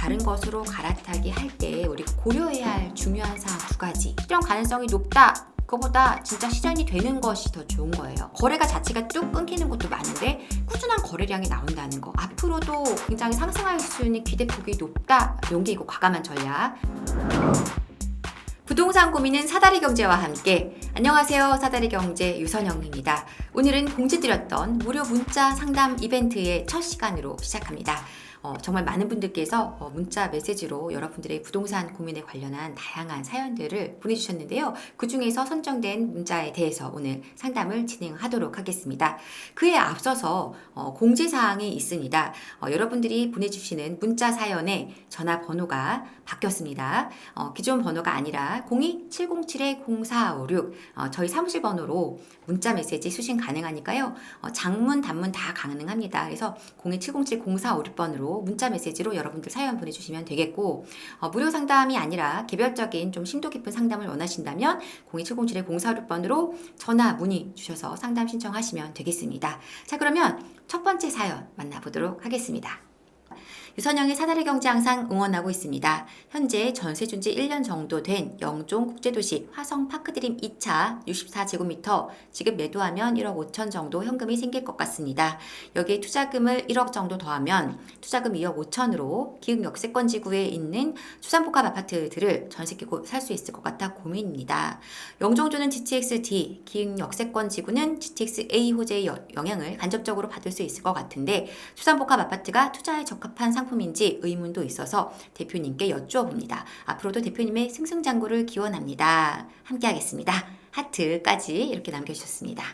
다른 것으로 갈아타기 할 때 우리가 고려해야 할 중요한 사항 두 가지. 실현 가능성이 높다. 그거보다 진짜 실현이 되는 것이 더 좋은 거예요. 거래가 자체가 뚝 끊기는 것도 많은데 꾸준한 거래량이 나온다는 거. 앞으로도 굉장히 상승할 수 있는 기대폭이 높다. 용기 있고 과감한 전략. 부동산 고민은 사다리 경제와 함께 안녕하세요 사다리 경제 유선영입니다. 오늘은 공지드렸던 무료 문자 상담 이벤트의 첫 시간으로 시작합니다. 어, 정말 많은 분들께서 어, 문자 메시지로 여러분들의 부동산 고민에 관련한 다양한 사연들을 보내주셨는데요. 그 중에서 선정된 문자에 대해서 오늘 상담을 진행하도록 하겠습니다. 그에 앞서서 어, 공지사항이 있습니다. 어, 여러분들이 보내주시는 문자 사연의 전화번호가 바뀌었습니다. 어, 기존 번호가 아니라 02-707-0456 어, 저희 사무실 번호로 문자 메시지 수신 가능 하니까요. 어, 장문, 단문 다 가능합니다. 그래서 02-707-0456번으로 문자 메시지로 여러분들 사연 보내주시면 되겠고 어, 무료 상담이 아니라 개별적인 좀 심도 깊은 상담을 원하신다면 02-707-0456번으로 전화 문의 주셔서 상담 신청하시면 되겠습니다. 자 그러면 첫 번째 사연 만나보도록 하겠습니다. 유선영의 사다리 경제 항상 응원하고 있습니다. 현재 전세 준지 1년 정도 된 영종 국제도시 화성 파크드림 2차 64제곱미터 지금 매도하면 1억 5천 정도 현금이 생길 것 같습니다. 여기에 투자금을 1억 정도 더하면 투자금 2억 5천으로 기흥 역세권 지구에 있는 주산복합 아파트들을 전세 끼고 살 수 있을 것 같아 고민입니다. 영종조는 GTX-D, 기흥 역세권 지구는 GTX-A 호재의 여- 영향을 간접적으로 받을 수 있을 것 같은데 주산복합 아파트가 투자에 적합한 상품 인지 의문도 있어서 대표님께 여쭈어봅니다. 앞으로도 대표님의 승승장구를 기원합니다. 함께하겠습니다. 하트까지 이렇게 남겨주셨습니다.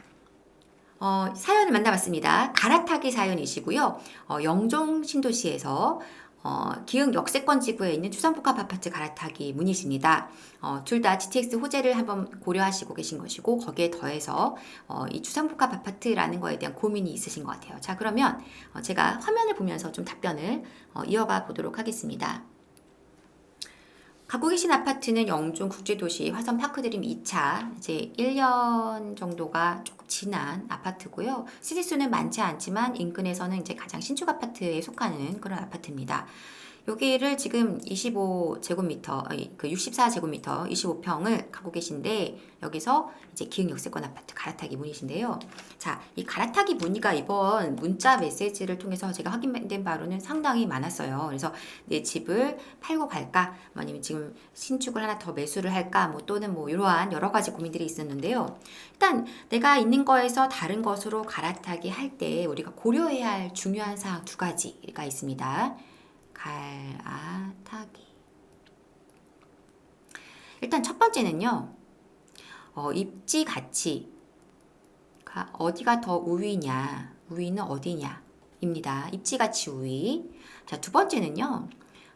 어, 사연을 만나봤습니다. 갈아타기 사연이시고요. 어, 영종 신도시에서 어, 기흥 역세권 지구에 있는 주상복합 아파트 갈아타기 문의십니다. 어, 둘 다 GTX 호재를 한번 고려하시고 계신 것이고 거기에 더해서 어, 이 주상복합 아파트라는 거에 대한 고민이 있으신 것 같아요. 자 그러면 어, 제가 화면을 보면서 좀 답변을 어, 이어가 보도록 하겠습니다. 갖고 계신 아파트는 영종 국제도시 화성 파크드림 2차 이제 1년 정도가 조금 지난 아파트고요. 시세 수는 많지 않지만 인근에서는 이제 가장 신축 아파트에 속하는 그런 아파트입니다. 여기를 지금 25제곱미터, 그 64제곱미터, 25평을 갖고 계신데 여기서 이제 기흥 역세권 아파트 갈아타기 문의신데요. 자, 이 갈아타기 문의가 이번 문자 메시지를 통해서 제가 확인된 바로는 상당히 많았어요. 그래서 내 집을 팔고 갈까? 아니면 지금 신축을 하나 더 매수를 할까? 뭐 또는 뭐 이러한 여러 가지 고민들이 있었는데요. 일단 내가 있는 거에서 다른 것으로 갈아타기 할 때 우리가 고려해야 할 중요한 사항 두 가지가 있습니다. 갈아타기. 일단 첫 번째는요. 어, 입지 가치가 어디가 더 우위냐, 우위는 어디냐. 입니다. 입지 가치 우위. 자, 두 번째는요.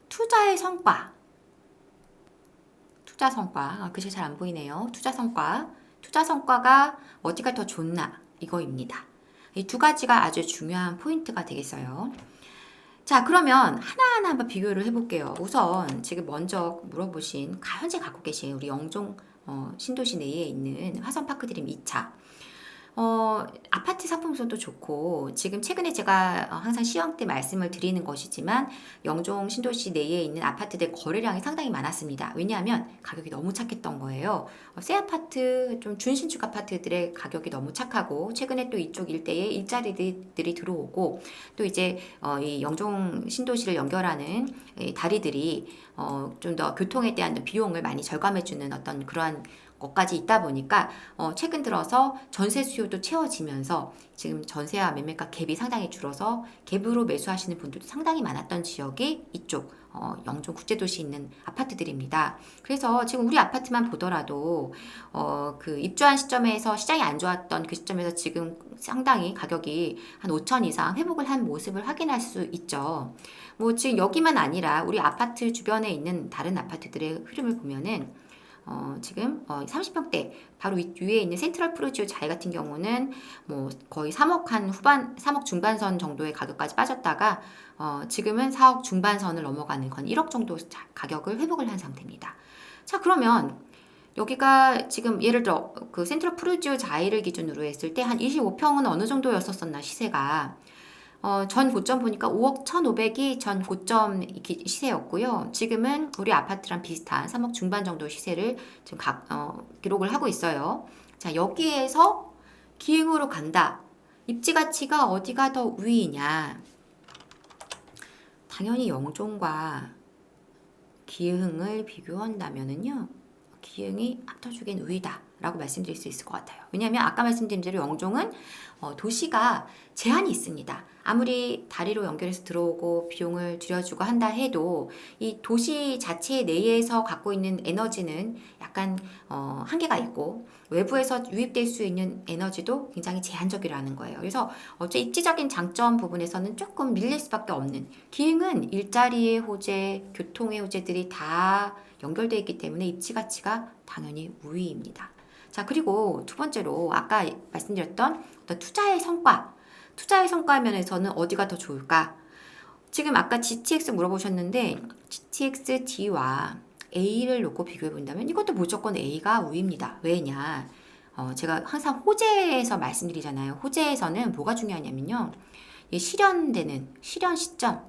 투자의 성과. 투자 성과. 아, 글씨 잘 안 보이네요. 투자 성과. 투자 성과가 어디가 더 좋나. 이거입니다. 이 두 가지가 아주 중요한 포인트가 되겠어요. 자, 그러면 하나하나 한번 비교를 해볼게요. 우선 지금 먼저 물어보신 가- 현재 갖고 계신 우리 영종 어, 신도시 내에 있는 화성파크드림 2차. 어, 아파트 상품성도 좋고 지금 최근에 제가 어, 항상 시황 때 말씀을 드리는 것이지만 영종 신도시 내에 있는 아파트들 거래량이 상당히 많았습니다. 왜냐하면 가격이 너무 착했던 거예요. 어, 새 아파트 좀 준신축 아파트들의 가격이 너무 착하고 최근에 또 이쪽 일대에 일자리들이 들어오고 또 이제 어, 이 영종 신도시를 연결하는 이 다리들이 어, 좀 더 교통에 대한 비용을 많이 절감해주는 어떤 그러한 것까지 있다 보니까 어, 최근 들어서 전세 수요도 채워지면서 지금 전세와 매매가 갭이 상당히 줄어서 갭으로 매수하시는 분들도 상당히 많았던 지역이 이쪽 어, 영종 국제도시 있는 아파트들입니다. 그래서 지금 우리 아파트만 보더라도 어, 그 입주한 시점에서 시장이 안 좋았던 그 시점에서 지금 상당히 가격이 한 5천 이상 회복을 한 모습을 확인할 수 있죠. 뭐 지금 여기만 아니라 우리 아파트 주변에 있는 다른 아파트들의 흐름을 보면은 어, 지금 어, 30평대 바로 위, 위에 있는 센트럴 프루지오 자이 같은 경우는 뭐 거의 3억 한 후반 3억 중반선 정도의 가격까지 빠졌다가 어, 지금은 4억 중반선을 넘어가는 건 1억 정도 자- 가격을 회복을 한 상태입니다. 자 그러면 여기가 지금 예를 들어 그 센트럴 프루지오 자이를 기준으로 했을 때 한 25평은 어느 정도였었었나 시세가 어, 전 고점 보니까 5억 1,500이 전 고점 기- 시세였고요. 지금은 우리 아파트랑 비슷한 3억 중반 정도 시세를 지금 각, 어, 기록을 하고 있어요. 자, 여기에서 기흥으로 간다. 입지 가치가 어디가 더 우위이냐? 당연히 영종과 기흥을 비교한다면은요. 기흥이 압도적인 우위다 라고 말씀드릴 수 있을 것 같아요. 왜냐하면 아까 말씀드린 대로 영종은 어, 도시가 제한이 있습니다. 아무리 다리로 연결해서 들어오고 비용을 줄여주고 한다 해도 이 도시 자체 내에서 갖고 있는 에너지는 약간 어, 한계가 있고 외부에서 유입될 수 있는 에너지도 굉장히 제한적이라는 거예요. 그래서 어째 입지적인 장점 부분에서는 조금 밀릴 수밖에 없는 기흥은 일자리의 호재, 교통의 호재들이 다 연결되어 있기 때문에 입지 가치가 당연히 우위입니다. 자, 그리고 두 번째로 아까 말씀드렸던 어떤 투자의 성과, 투자의 성과 면에서는 어디가 더 좋을까? 지금 아까 GTX 물어보셨는데 GTX D와 A를 놓고 비교해 본다면 이것도 무조건 A가 우위입니다. 왜냐? 어, 제가 항상 호재에서 말씀드리잖아요. 호재에서는 뭐가 중요하냐면요. 이 실현되는 실현 시점,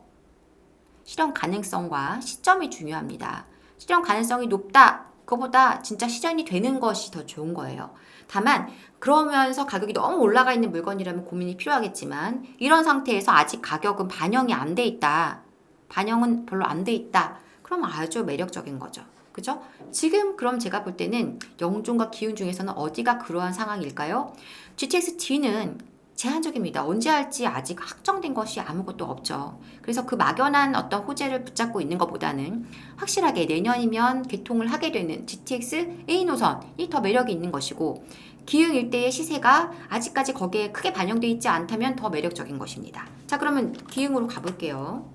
실현 가능성과 시점이 중요합니다. 실현 가능성이 높다. 그거보다 진짜 실현이 되는 것이 더 좋은 거예요. 다만 그러면서 가격이 너무 올라가 있는 물건이라면 고민이 필요하겠지만 이런 상태에서 아직 가격은 반영이 안 돼 있다. 반영은 별로 안 돼 있다. 그럼 아주 매력적인 거죠. 그죠? 지금 그럼 제가 볼 때는 영종과 기운 중에서는 어디가 그러한 상황일까요? GTX D는 제한적입니다. 언제 할지 아직 확정된 것이 아무것도 없죠. 그래서 그 막연한 어떤 호재를 붙잡고 있는 것보다는 확실하게 내년이면 개통을 하게 되는 GTX A 노선이 더 매력이 있는 것이고 기흥 일대의 시세가 아직까지 거기에 크게 반영돼 있지 않다면 더 매력적인 것입니다. 자, 그러면 기흥으로 가볼게요.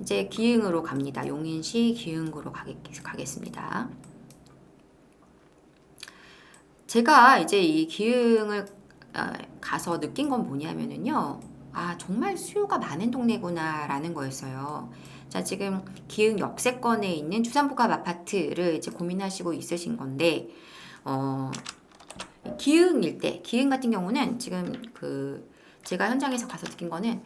이제 기흥으로 갑니다. 용인시 기흥구로 가겠, 가겠습니다. 제가 이제 이 기흥을 어, 가서 느낀 건 뭐냐면은요. 아, 정말 수요가 많은 동네구나라는 거였어요. 자, 지금 기흥 역세권에 있는 주상복합 아파트를 이제 고민하시고 있으신 건데, 어, 기흥 일대, 기흥 같은 경우는 지금 그 제가 현장에서 가서 느낀 거는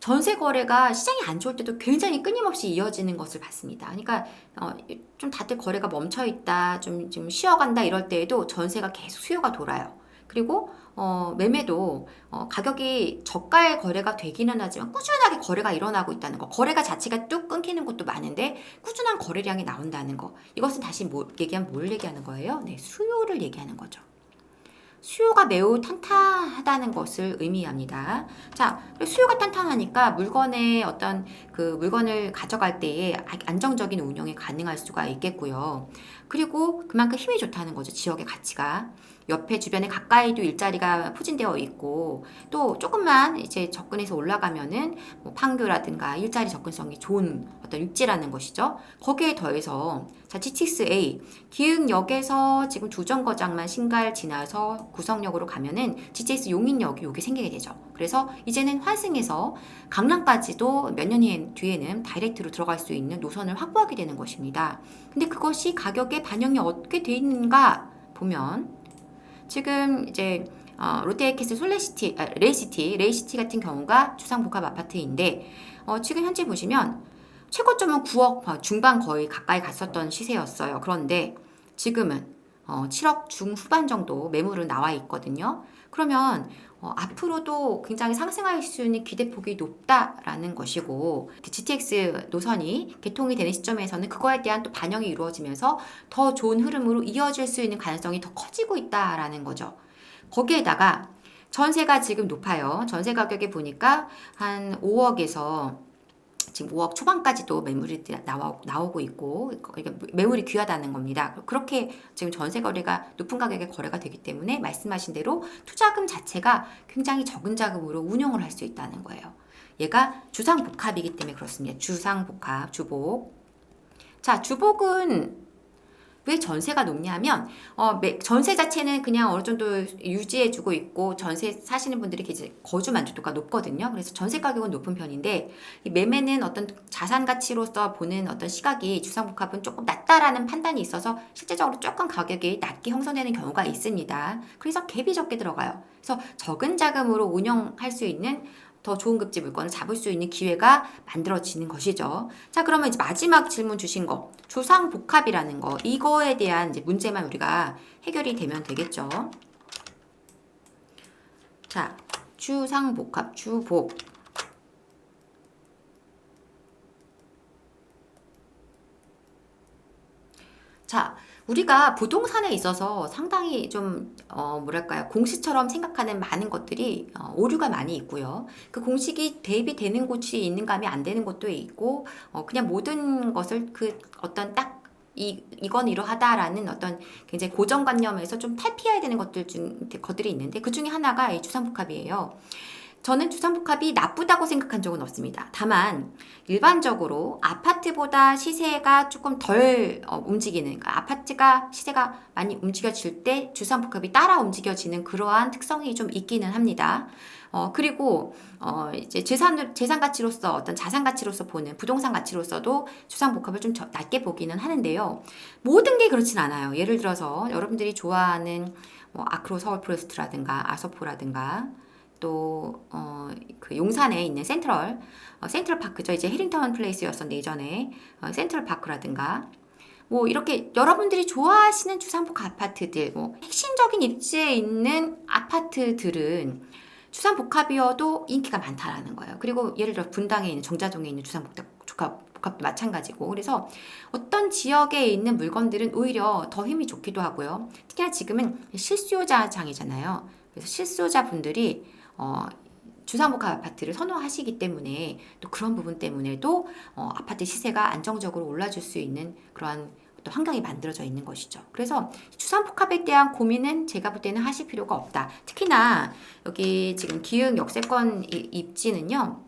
전세 거래가 시장이 안 좋을 때도 굉장히 끊임없이 이어지는 것을 봤습니다. 그러니까 어, 좀 다들 거래가 멈춰 있다, 좀, 좀 쉬어간다 이럴 때에도 전세가 계속 수요가 돌아요. 그리고 어, 매매도 어, 가격이 저가의 거래가 되기는 하지만 꾸준하게 거래가 일어나고 있다는 거. 거래가 자체가 뚝 끊기는 것도 많은데 꾸준한 거래량이 나온다는 거. 이것은 다시 뭐, 얘기하면 뭘 얘기하는 거예요? 네, 수요를 얘기하는 거죠. 수요가 매우 탄탄하다는 것을 의미합니다. 자, 수요가 탄탄하니까 물건의 어떤 그 물건을 가져갈 때에 안정적인 운영이 가능할 수가 있겠고요. 그리고 그만큼 힘이 좋다는 거죠. 지역의 가치가. 옆에 주변에 가까이도 일자리가 포진되어 있고 또 조금만 이제 접근해서 올라가면은 뭐 판교라든가 일자리 접근성이 좋은 어떤 육지라는 것이죠. 거기에 더해서 자 GTX A 기흥역에서 지금 두 정거장만 신갈 지나서 구성역으로 가면은 GTX 용인역이 여기 생기게 되죠. 그래서 이제는 환승해서 강남까지도 몇 년 뒤에는 다이렉트로 들어갈 수 있는 노선을 확보하게 되는 것입니다. 근데 그것이 가격에 반영이 어떻게 돼 있는가 보면 지금 이제 어, 롯데캐슬 솔레시티, 아, 레이시티, 레이시티 같은 경우가 주상복합 아파트인데 어, 지금 현재 보시면 최고점은 9억 중반 거의 가까이 갔었던 시세였어요. 그런데 지금은 어, 7억 중후반 정도 매물은 나와 있거든요. 그러면 어, 앞으로도 굉장히 상승할 수 있는 기대폭이 높다라는 것이고 GTX 노선이 개통이 되는 시점에서는 그거에 대한 또 반영이 이루어지면서 더 좋은 흐름으로 이어질 수 있는 가능성이 더 커지고 있다라는 거죠. 거기에다가 전세가 지금 높아요. 전세 가격에 보니까 한 5억에서 지금 5억 초반까지도 매물이 나와, 나오고 있고 이게 매물이 귀하다는 겁니다. 그렇게 지금 전세 거래가 높은 가격에 거래가 되기 때문에 말씀하신 대로 투자금 자체가 굉장히 적은 자금으로 운용을 할 수 있다는 거예요. 얘가 주상복합이기 때문에 그렇습니다. 주상복합, 주복. 자, 주복은 왜 전세가 높냐면 어, 매- 전세 자체는 그냥 어느 정도 유지해주고 있고 전세 사시는 분들이 거주 만족도가 높거든요. 그래서 전세 가격은 높은 편인데 이 매매는 어떤 자산 가치로서 보는 어떤 시각이 주상복합은 조금 낮다라는 판단이 있어서 실제적으로 조금 가격이 낮게 형성되는 경우가 있습니다. 그래서 갭이 적게 들어가요. 그래서 적은 자금으로 운영할 수 있는 더 좋은 급지 물건을 잡을 수 있는 기회가 만들어지는 것이죠. 자, 그러면 이제 마지막 질문 주신 거. 주상복합이라는 거. 이거에 대한 이제 문제만 우리가 해결이 되면 되겠죠. 자, 주상 복합, 주복. 자, 우리가 부동산에 있어서 상당히 좀, 어, 뭐랄까요. 공시처럼 생각하는 많은 것들이 어, 오류가 많이 있고요. 그 공식이 대입되는 곳이 있는가 하면 안 되는 곳도 있고, 어, 그냥 모든 것을 그 어떤 딱 이, 이건 이러하다라는 어떤 굉장히 고정관념에서 좀 탈피해야 되는 것들 중, 것들이 있는데 그 중에 하나가 이 주상복합이에요. 저는 주상복합이 나쁘다고 생각한 적은 없습니다. 다만 일반적으로 아파트보다 시세가 조금 덜 어, 움직이는 그러니까 아파트가 시세가 많이 움직여질 때 주상복합이 따라 움직여지는 그러한 특성이 좀 있기는 합니다. 어, 그리고 어, 이제 재산 재산 가치로서 어떤 자산 가치로서 보는 부동산 가치로서도 주상복합을 좀 저- 낮게 보기는 하는데요. 모든 게 그렇진 않아요. 예를 들어서 여러분들이 좋아하는 뭐 아크로 서울 프로스트라든가 아서포라든가 또, 어, 그 용산에 있는 센트럴, 어, 센트럴 파크죠. 이제 해링턴 플레이스였었는데, 예전에. 어, 센트럴 파크라든가. 뭐, 이렇게 여러분들이 좋아하시는 주상복합 아파트들, 뭐, 핵심적인 입지에 있는 아파트들은 주상복합이어도 인기가 많다라는 거예요. 그리고 예를 들어 분당에 있는 정자동에 있는 주상복합 복합도 마찬가지고 그래서 어떤 지역에 있는 물건들은 오히려 더 힘이 좋기도 하고요. 특히나 지금은 실수요자 장이잖아요. 그래서 실수요자분들이 어, 주상복합 아파트를 선호하시기 때문에 또 그런 부분 때문에도 어, 아파트 시세가 안정적으로 올라줄 수 있는 그러한 어떤 환경이 만들어져 있는 것이죠. 그래서 주상복합에 대한 고민은 제가 볼 때는 하실 필요가 없다. 특히나 여기 지금 기흥 역세권 이- 입지는요.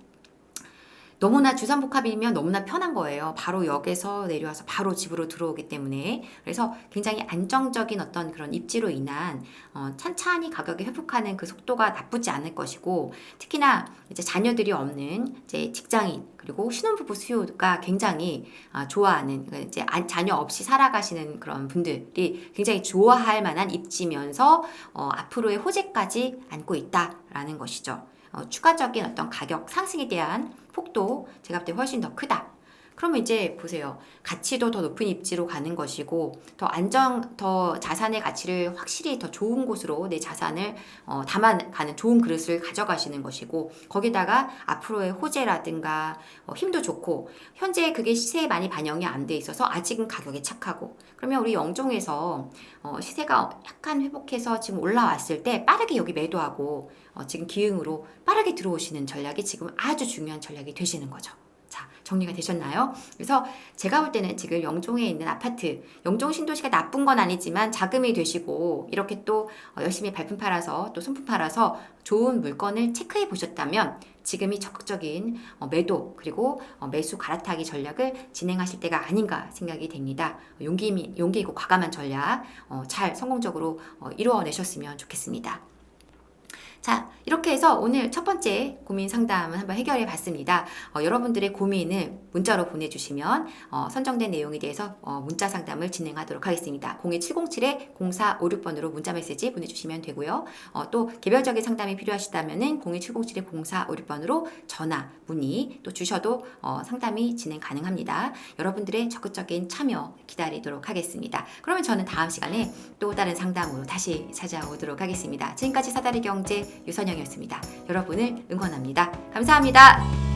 너무나 주상복합이면 너무나 편한 거예요. 바로 역에서 내려와서 바로 집으로 들어오기 때문에 그래서 굉장히 안정적인 어떤 그런 입지로 인한 어, 찬찬히 가격이 회복하는 그 속도가 나쁘지 않을 것이고 특히나 이제 자녀들이 없는 이제 직장인 그리고 신혼부부 수요가 굉장히 아, 좋아하는 그러니까 이제 안- 자녀 없이 살아가시는 그런 분들이 굉장히 좋아할 만한 입지면서 어, 앞으로의 호재까지 안고 있다라는 것이죠. 어, 추가적인 어떤 가격 상승에 대한 폭도 제가 볼 때 훨씬 더 크다. 그러면 이제 보세요. 가치도 더 높은 입지로 가는 것이고 더 안정, 더 자산의 가치를 확실히 더 좋은 곳으로 내 자산을 어, 담아가는 좋은 그릇을 가져가시는 것이고 거기다가 앞으로의 호재라든가 어, 힘도 좋고 현재 그게 시세에 많이 반영이 안 돼 있어서 아직은 가격이 착하고 그러면 우리 영종에서 어, 시세가 약간 회복해서 지금 올라왔을 때 빠르게 여기 매도하고 어, 지금 기흥으로 빠르게 들어오시는 전략이 지금 아주 중요한 전략이 되시는 거죠. 자, 정리가 되셨나요? 그래서 제가 볼 때는 지금 영종에 있는 아파트, 영종 신도시가 나쁜 건 아니지만 자금이 되시고 이렇게 또 어, 열심히 발품 팔아서 또 손품 팔아서 좋은 물건을 체크해 보셨다면 지금이 적극적인 어, 매도 그리고 어, 매수 갈아타기 전략을 진행하실 때가 아닌가 생각이 됩니다. 용기, 용기 있고 과감한 전략 어, 잘 성공적으로 어, 이루어내셨으면 좋겠습니다. 자, 이렇게 해서 오늘 첫 번째 고민 상담을 한번 해결해 봤습니다. 어, 여러분들의 고민을 문자로 보내주시면 어, 선정된 내용에 대해서 어, 문자 상담을 진행하도록 하겠습니다. 02707-0456번으로 문자 메시지 보내주시면 되고요. 어, 또 개별적인 상담이 필요하시다면 02707-0456번으로 전화, 문의 또 주셔도 어, 상담이 진행 가능합니다. 여러분들의 적극적인 참여 기다리도록 하겠습니다. 그러면 저는 다음 시간에 또 다른 상담으로 다시 찾아오도록 하겠습니다. 지금까지 사다리 경제 유선영이었습니다. 여러분을 응원합니다. 감사합니다.